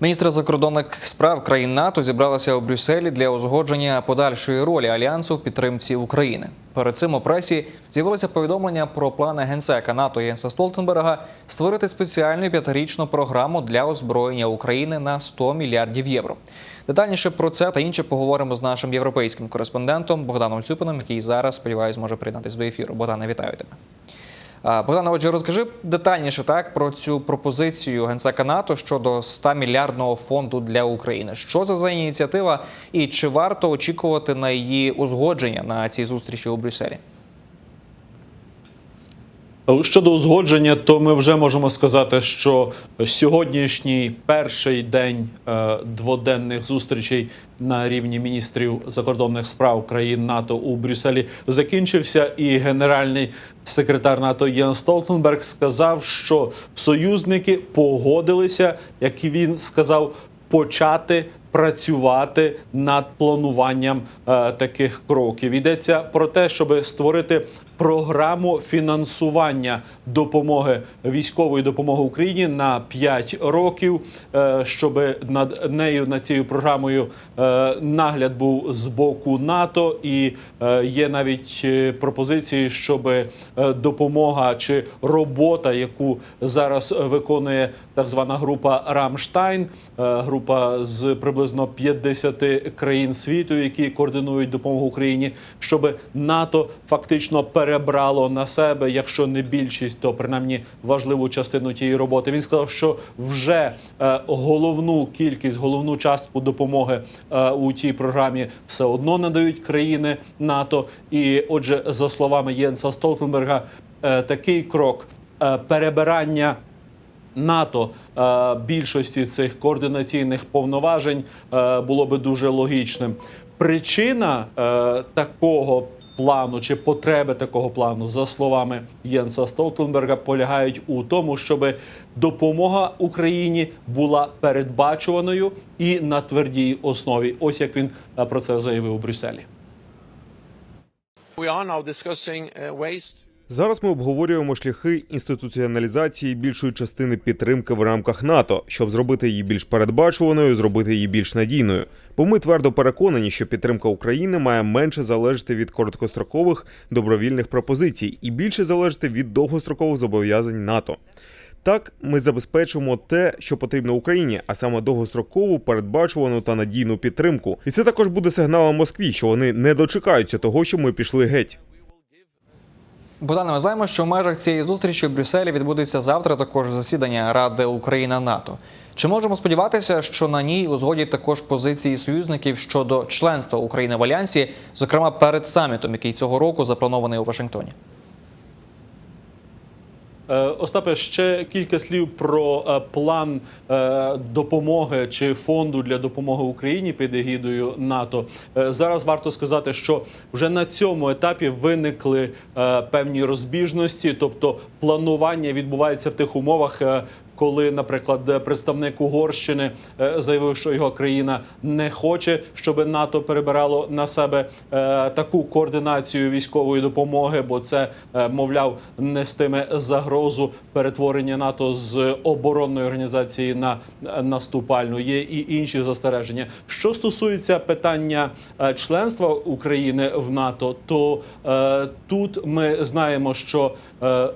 Міністри закордонних справ країн НАТО зібралися у Брюсселі для узгодження подальшої ролі альянсу в підтримці України. Перед цим у пресі з'явилося повідомлення про плани генсека НАТО Єнса Столтенберга створити спеціальну п'ятирічну програму для озброєння України на 100 мільярдів євро. Детальніше про це та інше поговоримо з нашим європейським кореспондентом Богданом Цюпином, який зараз сподіваюся зможе приєднатися до ефіру. Богдане, вітаю тебе. А, Богдане, отже, розкажи детальніше так про цю пропозицію генсека НАТО щодо 100 мільярдного фонду для України. Що це за ініціатива, і чи варто очікувати на її узгодження на цій зустрічі у Брюсселі? Щодо узгодження, то ми вже можемо сказати, що сьогоднішній перший день е, дводенних зустрічей на рівні міністрів закордонних справ країн НАТО у Брюсселі закінчився, і генеральний секретар НАТО Єн Столтенберг сказав, що союзники погодилися, як він сказав, почати працювати над плануванням е, таких кроків. Йдеться про те, щоб створити програму фінансування допомоги військової допомоги Україні на 5 років, е, щоб над нею над цією програмою е, нагляд був з боку НАТО, і е, є навіть е, пропозиції, щоб е, допомога чи робота, яку зараз виконує так звана група Рамштайн, е, група з приблизно 50 країн світу, які координують допомогу Україні, щоб НАТО фактично перебрало на себе, якщо не більшість, то принаймні важливу частину тієї роботи. Він сказав, що вже е, головну кількість, головну частку допомоги е, у тій програмі все одно надають країни НАТО. І, отже, за словами Єнса Столтенберга, е, такий крок перебирання. НАТО е, більшості цих координаційних повноважень е, було би дуже логічним. Причина е, такого плану чи потреби такого плану, за словами Єнса Столтенберга, полягають у тому, щоб допомога Україні була передбачуваною і на твердій основі. Ось як він про це заявив у Брюсселі. Зараз ми обговорюємо шляхи інституціоналізації більшої частини підтримки в рамках НАТО, щоб зробити її більш передбачуваною, зробити її більш надійною. Бо ми твердо переконані, що підтримка України має менше залежати від короткострокових добровільних пропозицій і більше залежати від довгострокових зобов'язань НАТО. Так, ми забезпечимо те, що потрібно Україні, а саме довгострокову, передбачувану та надійну підтримку. І це також буде сигналом Москві, що вони не дочекаються того, що ми пішли геть. Богдане, ми знаємо, що в межах цієї зустрічі в Брюсселі відбудеться завтра також засідання Ради Україна НАТО. Чи можемо сподіватися, що на ній узгодять також позиції союзників щодо членства України в альянсі, зокрема перед самітом, який цього року запланований у Вашингтоні? Е, Остапе, ще кілька слів про е, план е, допомоги чи фонду для допомоги Україні під егідою НАТО. Зараз варто сказати, що вже на цьому етапі виникли певні розбіжності, тобто планування відбувається в тих умовах. Коли, наприклад, представник Угорщини е, заявив, що його країна не хоче, щоб НАТО перебирало на себе е, таку координацію військової допомоги, бо це, е, мовляв, нестиме загрозу перетворення НАТО з оборонної організації на наступальну. Є і інші застереження. Що стосується питання членства України в НАТО, то тут ми знаємо, що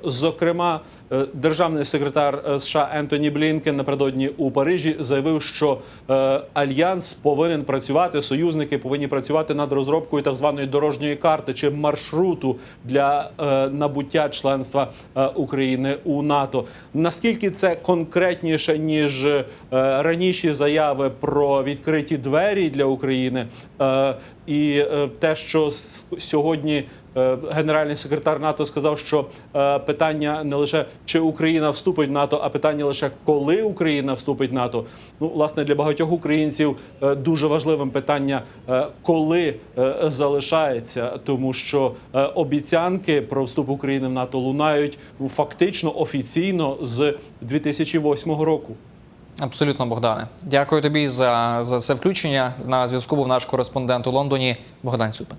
зокрема е, державний секретар е, США Ентоні Блінкен напередодні у Парижі заявив, що е, альянс повинен працювати, союзники повинні працювати над розробкою так званої дорожньої карти чи маршруту для е, набуття членства е, України у НАТО. Наскільки це конкретніше ніж е, раніші заяви про відкриті двері для України, е, і е, те, що сьогодні е, генеральний секретар НАТО сказав, що е, питання не лише чи Україна вступить в НАТО, а питання лише коли Україна вступить в НАТО. Ну, власне, для багатьох українців е, дуже важливим питання, е, коли е, залишається, тому що е, обіцянки про вступ України в НАТО лунають ну, фактично офіційно з 2008 року. Абсолютно, Богдане. Дякую тобі за, за це включення. На зв'язку був наш кореспондент у Лондоні Богдан Цюпин.